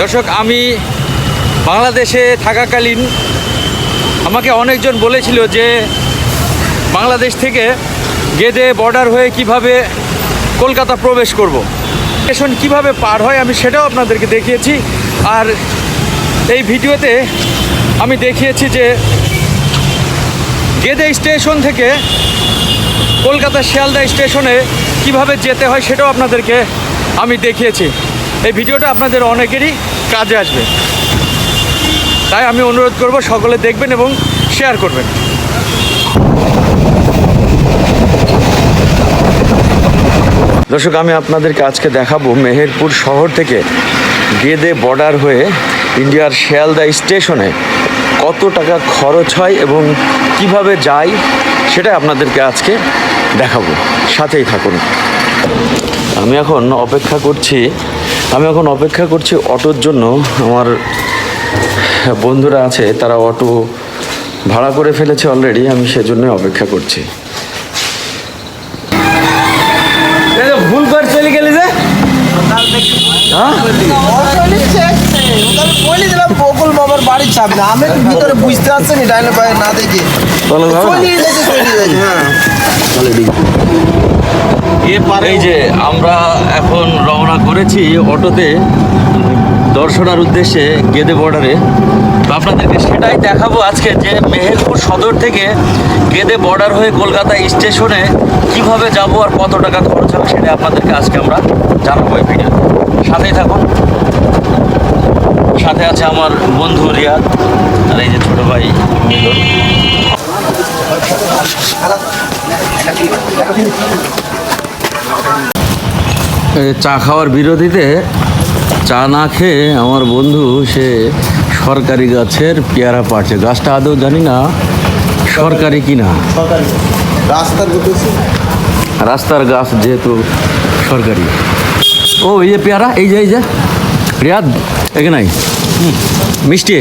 দর্শক, আমি বাংলাদেশে থাকাকালীন আমাকে অনেকজন বলেছিল যে বাংলাদেশ থেকে গেদে বর্ডার হয়ে কীভাবে কলকাতা প্রবেশ করব। স্টেশন কীভাবে পার হয় আমি সেটাও আপনাদেরকে দেখিয়েছি আর এই ভিডিওতে আমি দেখিয়েছি যে গেদে স্টেশন থেকে কলকাতা শিয়ালদা স্টেশনে কীভাবে যেতে হয় সেটাও আপনাদেরকে আমি দেখিয়েছি এই ভিডিওটা আপনাদের অনেকেরই কাজে আসবে। তাই আমি অনুরোধ করব সকলে দেখবেন এবং শেয়ার করবেন। দর্শক, আমি আপনাদেরকে আজকে দেখাবো মেহেরপুর শহর থেকে গেদে বর্ডার হয়ে ইন্ডিয়ার শিয়ালদা স্টেশনে কত টাকা খরচ হয় এবং কীভাবে যাই সেটা আপনাদেরকে আজকে দেখাবো। সাথেই থাকুন। আমি এখন অপেক্ষা করছি আমি এখন অপেক্ষা করছি অটোর জন্য। আমার বন্ধুরা আছে তারা অটো ভাড়া করে ফেলেছে অলরেডি আমি সেজন্যই অপেক্ষা করছি। ভুল করে চলে গেলি যে? হ্যাঁ? বলি দিলাম বকুল বাবার বাড়ির সামনে আমি ভিতরে বুঝতে পারছি না ডাইনে পায়ে না দেখে। তাহলে এই যে আমরা এখন রওনা করেছি অটোতে দর্শনার উদ্দেশ্যে গেদে বর্ডারে। তো আপনাদেরকে সেটাই দেখাবো আজকে যে মেহেরপুর সদর থেকে গেদে বর্ডার হয়ে কলকাতা স্টেশনে কীভাবে যাব আর কত টাকা খরচ হবে সেটা আপনাদেরকে আজকে আমরা জানাব এই ভিডিও সাথেই থাকুন। সাথে আছে আমার বন্ধু রিয়াদ আর এই যে ছোটো ভাই চা খাওয়ার বিরোধীতে চা না খেয়ে আমার বন্ধু সে সরকারি গাছের পেয়ারা পাচ্ছে গাছটা আদৌ জানি না সরকারি কিনা। রাস্তার রাস্তার গাছ যেহেতু সরকারি। ও এই যে পেয়ারা এই যে এই যে। রিয়াদ এখানে মিষ্টি।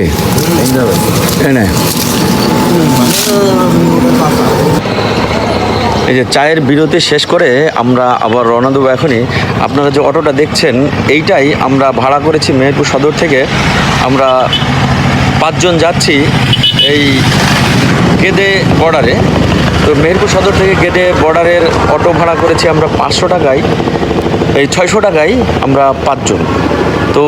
এই যে চায়ের বিরতি শেষ করে আমরা আবার রওনা দেবো এখনই। আপনারা যে অটোটা দেখছেন, এইটাই আমরা ভাড়া করেছি মেহেরপুর সদর থেকে। আমরা পাঁচজন যাচ্ছি এই গেদে বর্ডারে। তো মেহেরপুর সদর থেকে গেদে বর্ডারের অটো ভাড়া করেছি আমরা পাঁচশো টাকায়। এই ছয়শো টাকায় আমরা পাঁচজন। তো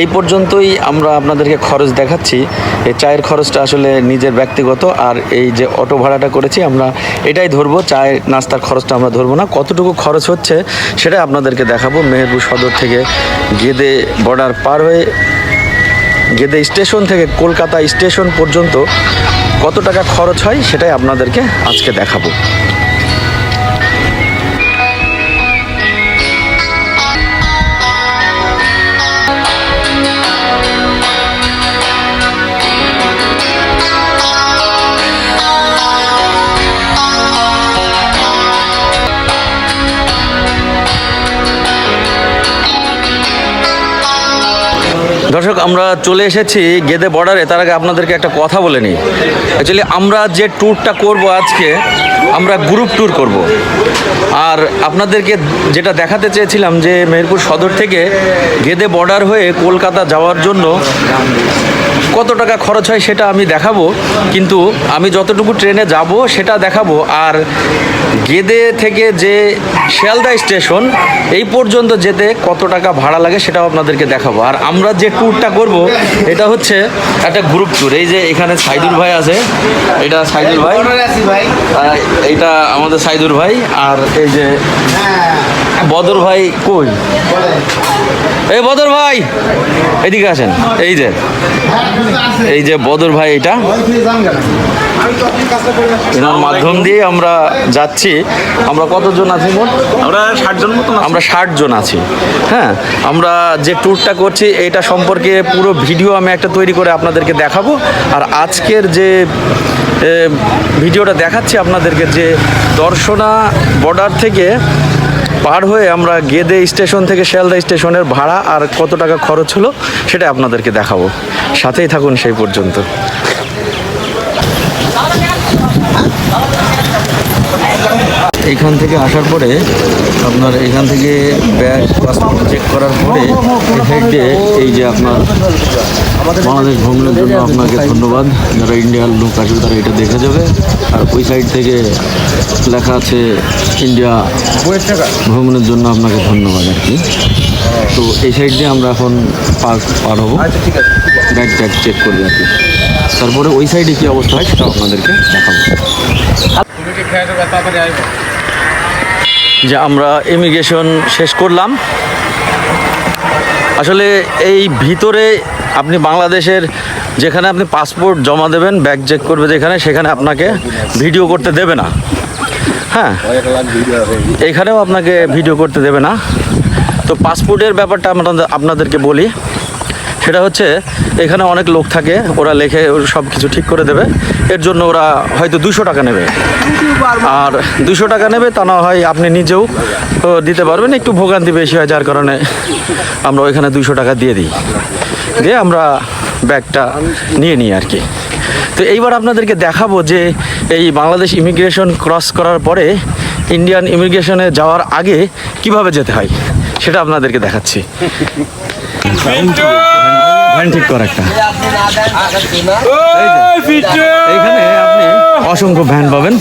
এই পর্যন্তই আমরা আপনাদেরকে খরচ দেখাচ্ছি। এই চায়ের খরচটা আসলে নিজের ব্যক্তিগত আর এই যে অটো ভাড়াটা করেছি আমরা এটাই ধরবো। চায়ের নাস্তার খরচটা আমরা ধরবো না। কতটুকু খরচ হচ্ছে সেটাই আপনাদেরকে দেখাবো। মেহেরপুর সদর থেকে গেদে বর্ডার পার হয়ে গেদে স্টেশন থেকে কলকাতা স্টেশন পর্যন্ত কত টাকা খরচ হয় সেটাই আপনাদেরকে আজকে দেখাবো। দর্শক, আমরা চলে এসেছি গেদে বর্ডারে তার আগে আপনাদেরকে একটা কথা বলে নিই। অ্যাকচুয়ালি আমরা যে ট্যুরটা করব আজকে আমরা গ্রুপ ট্যুর করব। আর আপনাদেরকে যেটা দেখাতে চেয়েছিলাম যে মেহেরপুর সদর থেকে গেদে বর্ডার হয়ে কলকাতা যাওয়ার জন্য কত টাকা খরচ হয় সেটা আমি দেখাবো কিন্তু আমি যতটুকু ট্রেনে যাব সেটা দেখাবো। আর গেদে থেকে যে শিয়ালদা স্টেশন এই পর্যন্ত যেতে কত টাকা ভাড়া লাগে সেটাও আপনাদেরকে দেখাবো। আর আমরা যে ট্যুরটা করব এটা হচ্ছে একটা গ্রুপ ট্যুর এই যে এখানে সাইদুল ভাই আছে এটা সাইদুল ভাই। এইটা আমাদের সাইদুর ভাই আর এই যে বদর ভাই কই? এই বদর ভাই এদিকে আসেন। এই যে এই যে বদর ভাই এটা এনার মাধ্যম দিয়ে আমরা যাচ্ছি। আমরা কতজন আছি মোট? আমরা ষাট জন মতন আমরা ষাট জন আছি। হ্যাঁ আমরা যে ট্যুরটা করছি এটা সম্পর্কে পুরো ভিডিও আমি একটা তৈরি করে আপনাদেরকে দেখাবো। আর আজকের যে ভিডিওটা দেখাচ্ছি আপনাদেরকে যে দর্শনা বর্ডার থেকে পার হয়ে আমরা গেদে স্টেশন থেকে শিয়ালদা স্টেশনের ভাড়া আর কত টাকা খরচ হলো সেটা আপনাদেরকে দেখাবো। সাথেই থাকুন সেই পর্যন্ত। এইখান থেকে আসার পরে আপনার এখান থেকে ব্যাগ পাসপোর্ট চেক করার পরে এই সাইড দিয়ে এই যে আপনার বাংলাদেশ ভ্রমণের জন্য আপনাকে ধন্যবাদ। যারা ইন্ডিয়ার লোক আসবে তারা এটা দেখে যাবে। আর ওই সাইড থেকে লেখা আছে ইন্ডিয়া ভ্রমণের জন্য আপনাকে ধন্যবাদ আর কি। তো এই সাইড দিয়ে আমরা এখন পার পার হব। ব্যাগ ট্যাগ চেক করবে আর কি। তারপরে ওই সাইডে কী অবস্থা হয় সেটা আপনাদেরকে দেখাবো। যে আমরা ইমিগ্রেশন শেষ করলাম। আসলে এই ভিতরে আপনি বাংলাদেশের যেখানে আপনি পাসপোর্ট জমা দেবেন, ব্যাগ চেক করবে যেখানে, সেখানে আপনাকে ভিডিও করতে দেবে না। হ্যাঁ এইখানেও আপনাকে ভিডিও করতে দেবে না। তো পাসপোর্টের ব্যাপারটা আমরা আপনাদেরকে বলি। সেটা হচ্ছে এখানে অনেক লোক থাকে, ওরা লেখে সব কিছু ঠিক করে দেবে। এর জন্য ওরা হয়তো দুশো টাকা নেবে। আর দুশো টাকা নেবে তা না হয় আপনি নিজেও দিতে পারবেন। একটু ভোগান্তি বেশি হয়, যার কারণে আমরা ওইখানে দুশো টাকা দিয়ে দিই। দিয়ে আমরা ব্যাগটা নিয়ে নিই আর কি। তো এইবার আপনাদেরকে দেখাবো যে এই বাংলাদেশ ইমিগ্রেশন ক্রস করার পরে ইন্ডিয়ান ইমিগ্রেশনে যাওয়ার আগে কীভাবে যেতে হয়, সেটা আপনাদেরকে দেখাচ্ছি। ভ্যান ঠিক কর একটা। এইখানে আপনি অসংখ্য ভ্যান পাবেন।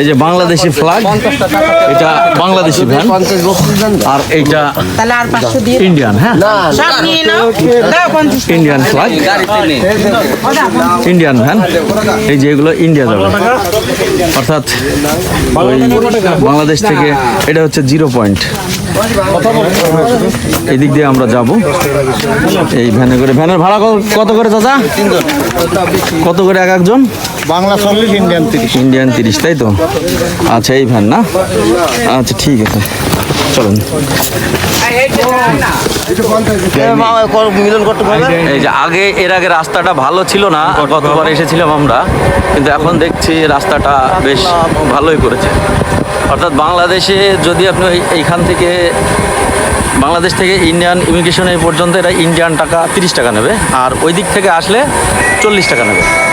এই যে বাংলাদেশি ফ্ল্যাগ এটা বাংলাদেশি ভ্যান। আর এইটা তাহলে আর পাঁচশো দিয়ে ইন্ডিয়ান হ্যাঁ? Indian flag Indian van. এই যে এগুলো ইন্ডিয়া যাবে। অর্থাৎ বাংলাদেশ থেকে এটা হচ্ছে জিরো পয়েন্ট এদিক দিয়ে আমরা যাব। এই ভ্যানে করে। ভ্যানের ভাড়া কত করে দাদা কত করে এক একজন? বাংলা চল্লিশ ইন্ডিয়ান তিরিশ। ইন্ডিয়ান তিরিশ তাই তো? আচ্ছা এই ভ্যান না? আচ্ছা ঠিক আছে। চলুন। মিলন করতে পারবে? এই যে আগে এর আগে রাস্তাটা ভালো ছিল না গতবার এসেছিলাম আমরা। কিন্তু এখন দেখছি রাস্তাটা বেশ ভালোই করেছে। অর্থাৎ বাংলাদেশে যদি আপনি এই- এইখান থেকে, বাংলাদেশ থেকে ইন্ডিয়ান ইমিগ্রেশন পর্যন্ত এটা ইন্ডিয়ান টাকা তিরিশ টাকা নেবে, আর ওই দিক থেকে আসলে চল্লিশ টাকা নেবে।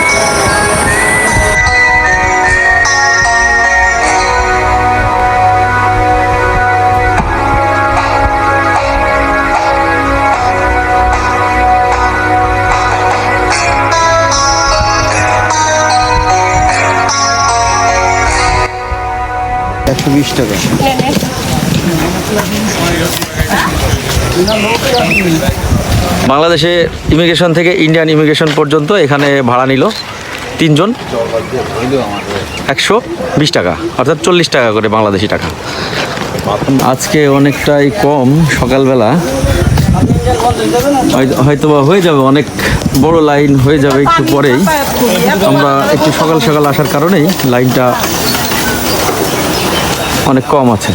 একশো বিশ টাকা। বাংলাদেশে ইমিগ্রেশন থেকে ইন্ডিয়ান ইমিগ্রেশন পর্যন্ত এখানে ভাড়া নিল তিনজন। একশো বিশ টাকা, অর্থাৎ চল্লিশ টাকা করে বাংলাদেশি টাকা। আজকে অনেকটাই কম সকালবেলা। হয়তো- বা হয়ে যাবে, অনেক বড় লাইন হয়ে যাবে একটু পরেই। আমরা একটু সকাল সকাল আসার কারণেই লাইনটা অনেক কম আছে।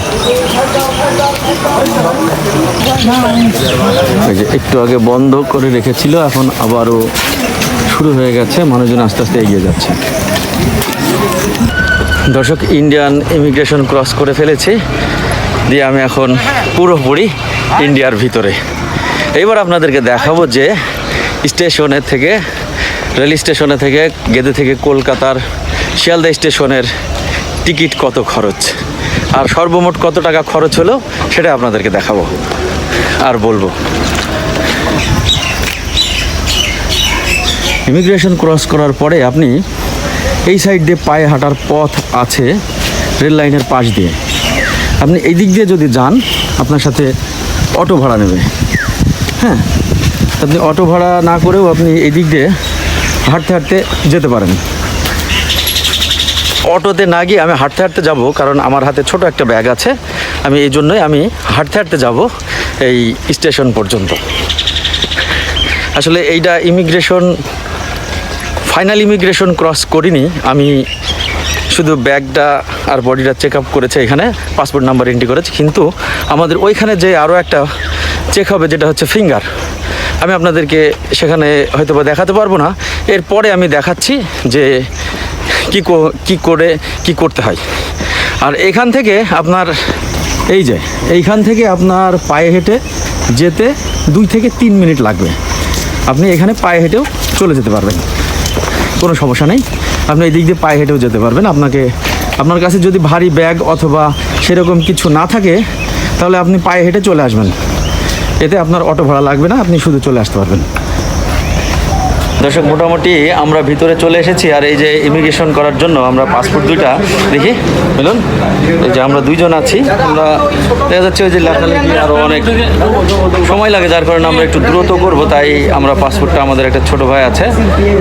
একটু আগে বন্ধ করে রেখেছিল, এখন আবারও শুরু হয়ে গেছে, মানুষজন আস্তে আস্তে এগিয়ে যাচ্ছে। দর্শক ইন্ডিয়ান ইমিগ্রেশন ক্রস করে ফেলেছি, দিয়ে আমি এখন পুরোপুরি ইন্ডিয়ার ভিতরে। এবার আপনাদেরকে দেখাবো যে স্টেশনের থেকে, রেল স্টেশনে থেকে, গেদে থেকে কলকাতার শিয়ালদা স্টেশনের টিকিট কত খরচ। আর সর্বমোট কত টাকা খরচ হলো সেটা আপনাদেরকে দেখাবো আর বলব। ইমিগ্রেশন ক্রস করার পরে আপনি এই সাইড দিয়ে পায়ে হাঁটার পথ আছে রেল লাইনের পাশ দিয়ে। আপনি এই দিক দিয়ে যদি যান, আপনার সাথে অটো ভাড়া নেবে। হ্যাঁ আপনি অটো ভাড়া না করেও আপনি এই দিক দিয়ে হাঁটতে হাঁটতে যেতে পারেন। অটোতে না গিয়ে আমি হাঁটতে হাঁটতে যাব, কারণ আমার হাতে ছোট একটা ব্যাগ আছে। আমি এই জন্যই আমি হাঁটতে হাঁটতে যাব এই স্টেশন পর্যন্ত। আসলে এইটা ইমিগ্রেশন, ফাইনাল ইমিগ্রেশন ক্রস করিনি। আমি শুধু ব্যাগটা আর বডিটা চেক আপ করেছে এখানে, পাসপোর্ট নাম্বার এন্ট্রি করেছে। কিন্তু আমাদের ওইখানে যে আরও একটা চেক হবে, যেটা হচ্ছে ফিঙ্গার। আমি আপনাদেরকে সেখানে হয়তো বা দেখাতে পারব না। এরপরে আমি দেখাচ্ছি যে কী কো- করে, কি করতে হয়। আর এখান থেকে আপনার, এই যে, এইখান থেকে আপনার পায়ে হেঁটে যেতে দুই থেকে তিন মিনিট লাগবে। আপনি এখানে পায়ে হেঁটেও চলে যেতে পারবেন। কোনো সমস্যা নেই। আপনি এই দিক দিয়ে পায়ে হেঁটেও যেতে পারবেন। আপনাকে, আপনার কাছে যদি ভারী ব্যাগ অথবা সেরকম কিছু না থাকে, তাহলে আপনি পায়ে হেঁটে চলে আসবেন। এতে আপনার অটো ভাড়া লাগবে না। আপনি শুধু চলে আসতে পারবেন। দর্শক, মোটামুটি আমরা ভিতরে চলে এসেছি আর এই যে ইমিগ্রেশন করার জন্য আমরা পাসপোর্ট দুইটা দেখি। মিলুন, এই যে আমরা দুইজন আছি, আমরা দেখা যাচ্ছে ওই যে লেখালেখি আরও অনেক সময় লাগে, যার কারণে আমরা একটু দ্রুত করব, তাই আমরা পাসপোর্টটা আমাদের একটা ছোট ভাই আছে,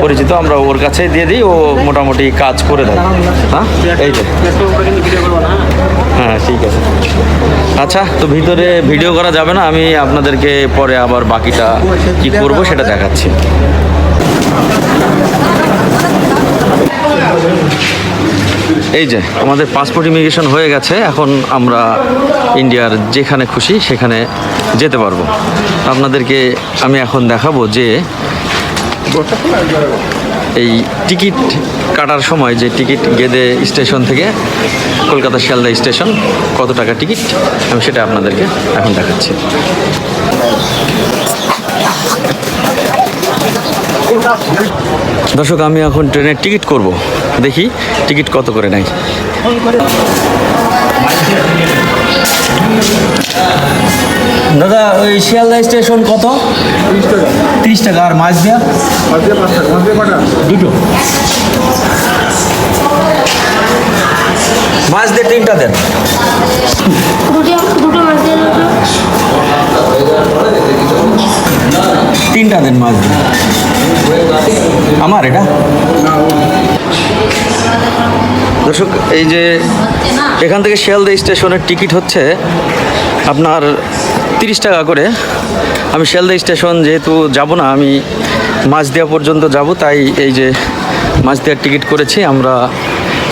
পরিচিত, আমরা ওর কাছে দিয়ে দিই, ও মোটামুটি কাজ করে দেয়। হ্যাঁ? এই যে। হ্যাঁ ঠিক আছে। আচ্ছা তো ভিতরে ভিডিও করা যাবে না, আমি আপনাদেরকে পরে আবার বাকিটা কি করব সেটা দেখাচ্ছি। এই যে আমাদের পাসপোর্ট ইমিগ্রেশন হয়ে গেছে, এখন আমরা ইন্ডিয়ার যেখানে খুশি সেখানে যেতে পারব। আপনাদেরকে আমি এখন দেখাবো যে এই টিকিট কাটার সময় যে টিকিট গেদে স্টেশন থেকে কলকাতা শিয়ালদা স্টেশন, কত টাকা টিকিট? আমি সেটা আপনাদেরকে এখন দেখাচ্ছি। দর্শক, আমি এখন ট্রেনের টিকিট করব। দেখি টিকিট কত করে নেয়। দাদা, ওই শিয়ালদা স্টেশন কত? তিরিশ টাকা। আর মাছ দেওয়া দুটো। মাছ দিয়ে তিনটা দেন। তিনটা দেন মাছ আমার এটা? দর্শক, এই যে এখান থেকে শিয়ালদা স্টেশনের টিকিট হচ্ছে আপনার তিরিশ টাকা করে। আমি শিয়ালদা স্টেশন যেহেতু যাব না, আমি মাছ দেওয়া পর্যন্ত যাব, তাই এই যে মাছ দেওয়ার টিকিট করেছি আমরা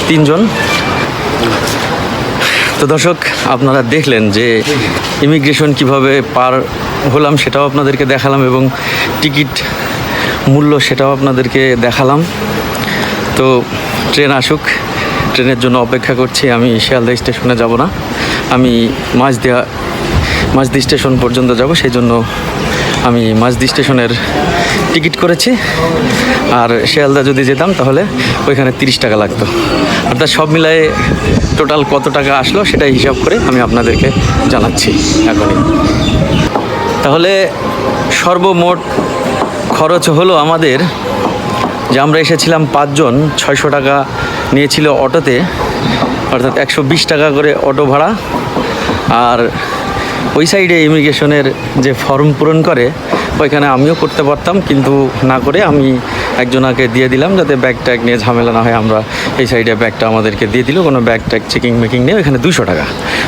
তিনজন। তো দর্শক, আপনারা দেখলেন যে ইমিগ্রেশন কীভাবে পার হলাম সেটাও আপনাদেরকে দেখালাম এবং টিকিট মূল্য সেটাও আপনাদেরকে দেখালাম। তো ট্রেন আসুক, ট্রেনের জন্য অপেক্ষা করছি, আমি শিয়ালদা স্টেশনে যাব না। আমি মাঝদিয়া মাঝদি স্টেশন পর্যন্ত যাব, সেই জন্য আমি মাঝদি স্টেশনের টিকিট করেছি। আর শিয়ালদা যদি যেতাম তাহলে ওইখানে তিরিশ টাকা লাগতো। অর্থাৎ সব মিলায়ে টোটাল কত টাকা আসলো সেটা হিসাব করে আমি আপনাদেরকে জানাচ্ছি এখনই। তাহলে সর্বমোট খরচ হলো আমাদের যে আমরা এসেছিলাম পাঁচজন, ছয়শো টাকা নিয়েছিল অটোতে, অর্থাৎ একশো বিশ টাকা করে অটো ভাড়া। আর ওই সাইডে ইমিগ্রেশনের যে ফর্ম পূরণ করে ওইখানে আমিও করতে পারতাম, কিন্তু না করে আমি একজনাকে দিয়ে দিলাম যাতে ব্যাগ ট্যাগ নিয়ে ঝামেলা না হয়। আমরা এই সাইডে ব্যাগটা আমাদেরকে দিয়ে দিল, কোনো ব্যাগ ট্যাগ চেকিং মেকিং নেই, ওইখানে দুশো টাকা।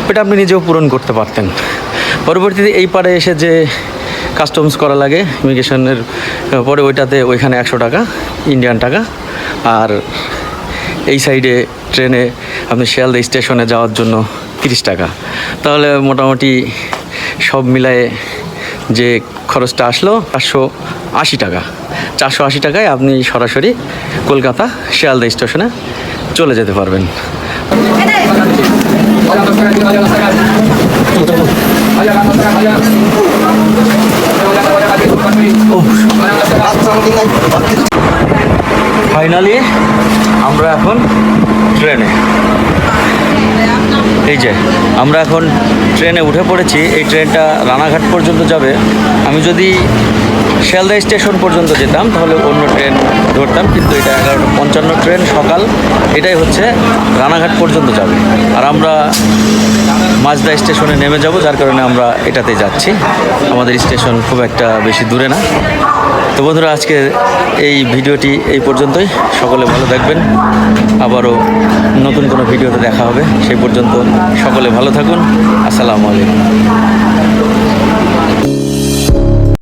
ওইটা আপনি নিজেও পূরণ করতে পারতেন। পরবর্তীতে এই পারে এসে যে কাস্টমস করা লাগে, ইমিগ্রেশনের পরে ওইটাতে ওইখানে একশো টাকা ইন্ডিয়ান টাকা। আর এই সাইডে ট্রেনে আপনি শিয়ালদা স্টেশনে যাওয়ার জন্য তিরিশ টাকা। তাহলে মোটামুটি সব মিলায়ে যে খরচটা আসলো চারশো আশি টাকা। চারশো আশি টাকায় আপনি সরাসরি কলকাতা শিয়ালদা স্টেশনে চলে যেতে পারবেন। ফাইনালি আমরা এখন ট্রেনে। এই যে, আমরা এখন ট্রেনে উঠে পড়েছি, এই ট্রেনটা রানাঘাট পর্যন্ত যাবে। আমি যদি শিয়ালদা স্টেশন পর্যন্ত যেতাম, তাহলে অন্য ট্রেন ধরতাম, কিন্তু এটা এগারোটা পঞ্চান্ন ট্রেন সকাল, এটাই হচ্ছে রানাঘাট পর্যন্ত যাবে। আর আমরা মাঝদা স্টেশনে নেমে যাব, যার কারণে আমরা এটাতে যাচ্ছি। আমাদের স্টেশন খুব একটা বেশি দূরে না। তো বন্ধুরা, আজকে এই ভিডিওটি এই পর্যন্তই। সকলে ভালো থাকবেন। আবারও নতুন কোনো ভিডিওতে দেখা হবে। সেই পর্যন্ত সকলে ভালো থাকুন। আসসালামু আলাইকুম।